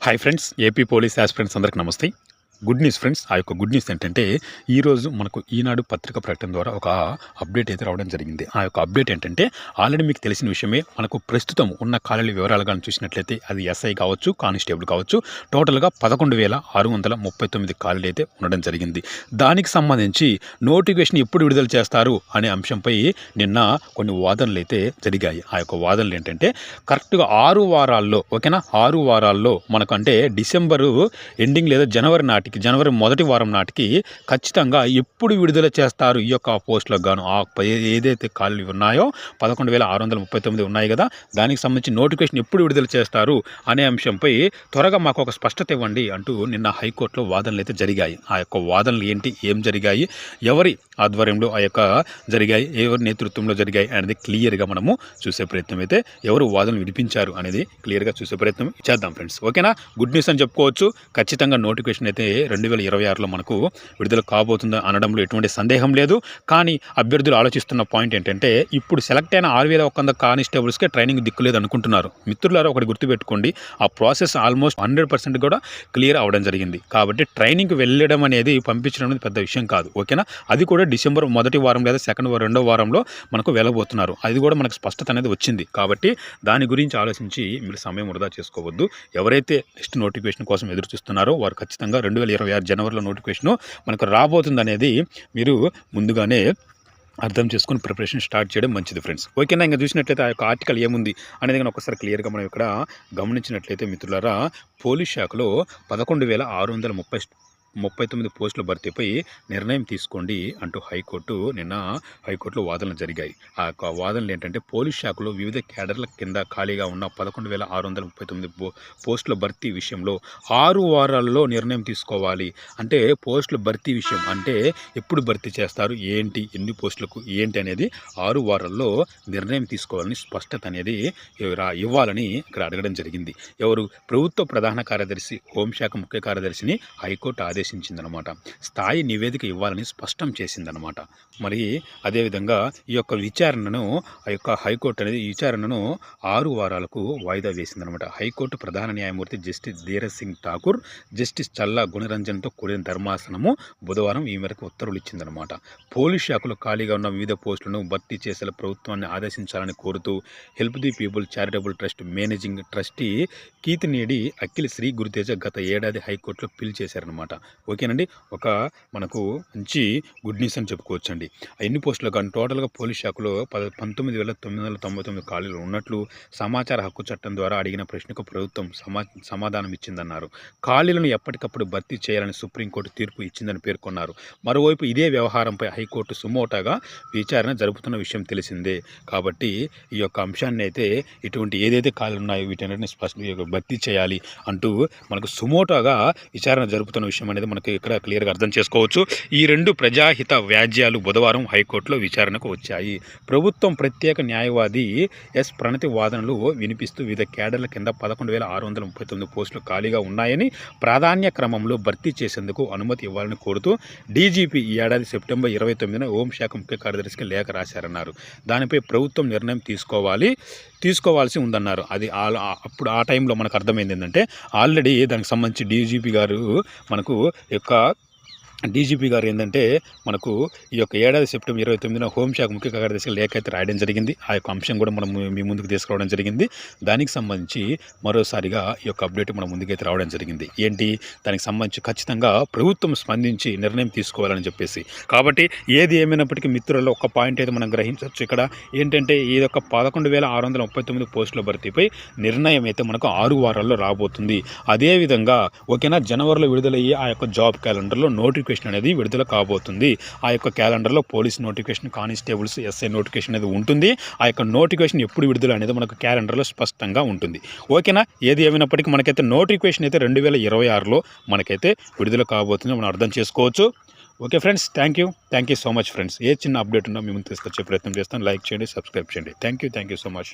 Hi friends AP police aspirants అందరికి నమస్తే. Good news friends ఆ యొక్క గుడ్ న్యూస్ ఏంటంటే ఈరోజు మనకు ఈనాడు పత్రిక ప్రకటన ద్వారా ఒక అప్డేట్ అయితే రావడం జరిగింది. ఆ యొక్క అప్డేట్ ఏంటంటే ఆల్రెడీ మీకు తెలిసిన విషయమే మనకు ప్రస్తుతం ఉన్న ఖాళీల వివరాలు కానీ చూసినట్లయితే అది ఎస్ఐ కావచ్చు కానిస్టేబుల్ కావచ్చు టోటల్గా పదకొండు వేల ఆరు వందల ముప్పై తొమ్మిది ఖాళీలు అయితే ఉండడం జరిగింది. దానికి సంబంధించి నోటిఫికేషన్ ఎప్పుడు విడుదల చేస్తారు అనే అంశంపై నిన్న కొన్ని వాదనలు అయితే జరిగాయి. ఆ యొక్క వాదనలు ఏంటంటే కరెక్ట్గా ఆరు వారాల్లో ఓకేనా? ఆరు వారాల్లో మనకు అంటే డిసెంబరు ఎండింగ్ లేదా జనవరి నాటి నాటికి జనవరి మొదటి వారం నాటికి ఖచ్చితంగా ఎప్పుడు విడుదల చేస్తారు ఈ యొక్క పోస్టులకు గాను? ఆ ఏదైతే ఖాళీలు ఉన్నాయో పదకొండు వేల ఆరు వందల ముప్పై తొమ్మిది ఉన్నాయి కదా? దానికి సంబంధించి నోటిఫికేషన్ ఎప్పుడు విడుదల చేస్తారు అనే అంశంపై త్వరగా మాకు ఒక స్పష్టత ఇవ్వండి అంటూ నిన్న హైకోర్టులో వాదనలు అయితే జరిగాయి. ఆ యొక్క వాదనలు ఏంటి? ఏం జరిగాయి? ఎవరి ఆధ్వర్యంలో ఆ యొక్క జరిగాయి? ఎవరి నేతృత్వంలో జరిగాయి? అనేది క్లియర్గా మనము చూసే ప్రయత్నం అయితే ఎవరు వాదనలు వినిపించారు అనేది క్లియర్గా చూసే ప్రయత్నం చేద్దాం ఫ్రెండ్స్. ఓకేనా? గుడ్ న్యూస్ అని చెప్పుకోవచ్చు. ఖచ్చితంగా నోటిఫికేషన్ అయితే రెండు వేల ఇరవై ఆరులో మనకు విడుదల కాబోతుందో అనడంలో ఎటువంటి సందేహం లేదు. కానీ అభ్యర్థులు ఆలోచిస్తున్న పాయింట్ ఏంటంటే ఇప్పుడు సెలెక్ట్ అయిన ఆరు వేల ఒక్క కానిస్టేబుల్స్కే ట్రైనింగ్ దిక్కులేదు అనుకుంటున్నారు. మిత్రులారా ఒకటి గుర్తుపెట్టుకోండి ఆ ప్రాసెస్ ఆల్మోస్ట్ హండ్రెడ్ పర్సెంట్ కూడా క్లియర్ అవ్వడం జరిగింది. కాబట్టి ట్రైనింగ్కి వెళ్ళడం అనేది పంపించడం అనేది పెద్ద విషయం కాదు ఓకేనా? అది కూడా డిసెంబర్ మొదటి వారం లేదా సెకండ్ వారం రెండో వారంలో మనకు వెళ్ళబోతున్నారు. అది కూడా మనకు స్పష్టత అనేది వచ్చింది. కాబట్టి దాని గురించి ఆలోచించి మీరు సమయం వృధా చేసుకోవద్దు. ఎవరైతే లిస్ట్ నోటిఫికేషన్ కోసం ఎదురు చూస్తున్నారో వారు ఖచ్చితంగా రెండు వేల ఇరవై ఆరు జనవరిలో నోటిఫికేషను మనకు రాబోతుంది అనేది మీరు ముందుగానే అర్థం చేసుకుని ప్రిపరేషన్ స్టార్ట్ చేయడం మంచిది ఫ్రెండ్స్. ఓకేనా? ఇంకా చూసినట్లయితే ఆ యొక్క ఆర్టికల్ ఏముంది అనేది కానీ ఒకసారి క్లియర్గా మనం ఇక్కడ గమనించినట్లయితే మిత్రులారా పోలీస్ శాఖలో పదకొండు వేల ఆరు వందల ముప్పై ముప్పై తొమ్మిది పోస్టుల భర్తీపై నిర్ణయం తీసుకోండి అంటూ హైకోర్టు నిన్న హైకోర్టులో వాదనలు జరిగాయి. ఆ యొక్క వాదనలు ఏంటంటే పోలీస్ శాఖలో వివిధ క్యాడర్ల కింద ఖాళీగా ఉన్న పదకొండు వేల ఆరు వందల ముప్పై తొమ్మిది పో- పోస్టుల భర్తీ విషయంలో ఆరు వారాల్లో నిర్ణయం తీసుకోవాలి. అంటే పోస్టుల భర్తీ విషయం అంటే ఎప్పుడు భర్తీ చేస్తారు? ఏంటి? ఎన్ని పోస్టులకు ఏంటి అనేది ఆరు వారాల్లో నిర్ణయం తీసుకోవాలని స్పష్టత అనేది రా- ఇవ్వాలని ఇక్కడ అడగడం జరిగింది. ఎవరు? ప్రభుత్వ ప్రధాన కార్యదర్శి హోంశాఖ ముఖ్య కార్యదర్శిని హైకోర్టు ఆదేశం ఆదేశించిందనమాట స్థాయి నివేదిక ఇవ్వాలని స్పష్టం చేసిందనమాట. మరి అదేవిధంగా ఈ యొక్క విచారణను ఆ యొక్క హైకోర్టు అనేది విచారణను ఆరు వారాలకు వాయిదా వేసిందనమాట. హైకోర్టు ప్రధాన న్యాయమూర్తి జస్టిస్ ధీరజ్ సింగ్ ఠాకూర్ జస్టిస్ చల్లా గుణరంజన్తో కూడిన ధర్మాసనము బుధవారం ఈ మేరకు ఉత్తర్వులు ఇచ్చిందనమాట. పోలీస్ శాఖలో ఖాళీగా ఉన్న వివిధ పోస్టులను భర్తీ చేసేలా ప్రభుత్వాన్ని ఆదేశించాలని కోరుతూ help the people charitable trust managing trustee Keethineedi Akhil Sri Guruteja గత ఏడాది హైకోర్టులో పిలిచేశారనమాట. ఓకేనండి. ఒక మనకు మంచి గుడ్ న్యూస్ అని చెప్పుకోవచ్చండి. అండి ఎన్ని పోస్టులు కానీ టోటల్గా పోలీస్ శాఖలో పద పంతొమ్మిది వేల తొమ్మిది వందల తొంభై తొమ్మిది ఖాళీలు ఉన్నట్లు సమాచార హక్కు చట్టం ద్వారా అడిగిన ప్రశ్నకు ప్రభుత్వం సమా సమాధానం ఇచ్చిందన్నారు. ఖాళీలను ఎప్పటికప్పుడు భర్తీ చేయాలని సుప్రీంకోర్టు తీర్పు ఇచ్చిందని పేర్కొన్నారు. మరోవైపు ఇదే వ్యవహారంపై హైకోర్టు సుమోటాగా విచారణ జరుపుతున్న విషయం తెలిసిందే. కాబట్టి ఈ యొక్క అంశాన్ని అయితే ఇటువంటి ఏదైతే ఖాళీలు ఉన్నాయో వీటన్నిటిని స్పష్టంగా భర్తీ చేయాలి అంటూ మనకు సుమోటోగా విచారణ జరుపుతున్న విషయం అనేది మనకి ఇక్కడ క్లియర్గా అర్థం చేసుకోవచ్చు. ఈ రెండు ప్రజాహిత వ్యాజ్యాలు బుధవారం హైకోర్టులో విచారణకు వచ్చాయి. ప్రభుత్వం ప్రత్యేక న్యాయవాది ఎస్ ప్రణతి వాదనలు వినిపిస్తూ వివిధ కేడర్ల కింద పదకొండు వేల ఆరు వందల ముప్పై తొమ్మిది పోస్టులు ఖాళీగా ఉన్నాయని ప్రాధాన్య క్రమంలో భర్తీ చేసేందుకు అనుమతి ఇవ్వాలని కోరుతూ డీజీపీ ఈ ఏడాది సెప్టెంబర్ ఇరవై తొమ్మిదిన హోంశాఖ ముఖ్య కార్యదర్శికి లేఖ రాశారన్నారు. దానిపై ప్రభుత్వం నిర్ణయం తీసుకోవాలి తీసుకోవాల్సి ఉందన్నారు. అది అప్పుడు ఆ టైంలో మనకు అర్థమైంది ఏంటంటే ఆల్రెడీ దానికి సంబంధించి డీజీపీ గారు మనకు యొక్క డీజీపీ గారు ఏంటంటే మనకు ఈ యొక్క ఏడాది సెప్టెంబర్ ఇరవై తొమ్మిదిన హోంశాఖ ముఖ్య కార్యదర్శిగా లేఖ అయితే రాయడం జరిగింది. ఆ యొక్క అంశం కూడా మనం మీ ముందుకు తీసుకురావడం జరిగింది. దానికి సంబంధించి మరోసారిగా ఈ యొక్క అప్డేట్ మన ముందుకైతే రావడం జరిగింది. ఏంటి? దానికి సంబంధించి ఖచ్చితంగా ప్రభుత్వం స్పందించి నిర్ణయం తీసుకోవాలని చెప్పేసి. కాబట్టి ఏది ఏమైనప్పటికీ మిత్రుల్లో ఒక పాయింట్ అయితే మనం గ్రహించవచ్చు ఇక్కడ. ఏంటంటే ఈ యొక్క పదకొండు వేల ఆరు వందల ముప్పై తొమ్మిది పోస్టుల భర్తీపై నిర్ణయం అయితే మనకు ఆరు వారాల్లో రాబోతుంది. అదేవిధంగా ఓకేనా? జనవరిలో విడుదలయ్యే ఆ యొక్క జాబ్ క్యాలెండర్లో నోటిఫికేషన్ అనేది విడుదల కాబోతుంది. ఆ యొక్క క్యాలెండర్లో police notification constables SI notification అనేది ఉంటుంది. ఆ యొక్క నోటిఫికేషన్ ఎప్పుడు విడుదల అనేది మనకు క్యాలెండర్లో స్పష్టంగా ఉంటుంది. ఓకేనా? ఏది ఏమైనప్పటికీ మనకైతే నోటిఫికేషన్ అయితే రెండు వేల ఇరవై ఆరులో మనకైతే విడుదల కాబోతుంది మనం అర్థం చేసుకోవచ్చు. Okay friends thank you. Thank you so much friends. ఏ చిన్న అప్డేట్ ఉన్నా మేము తీసుకొచ్చే ప్రయత్నం చేస్తాను. లైక్ చేయండి సబ్స్క్రైబ్ చేయండి. Thank you thank you so much.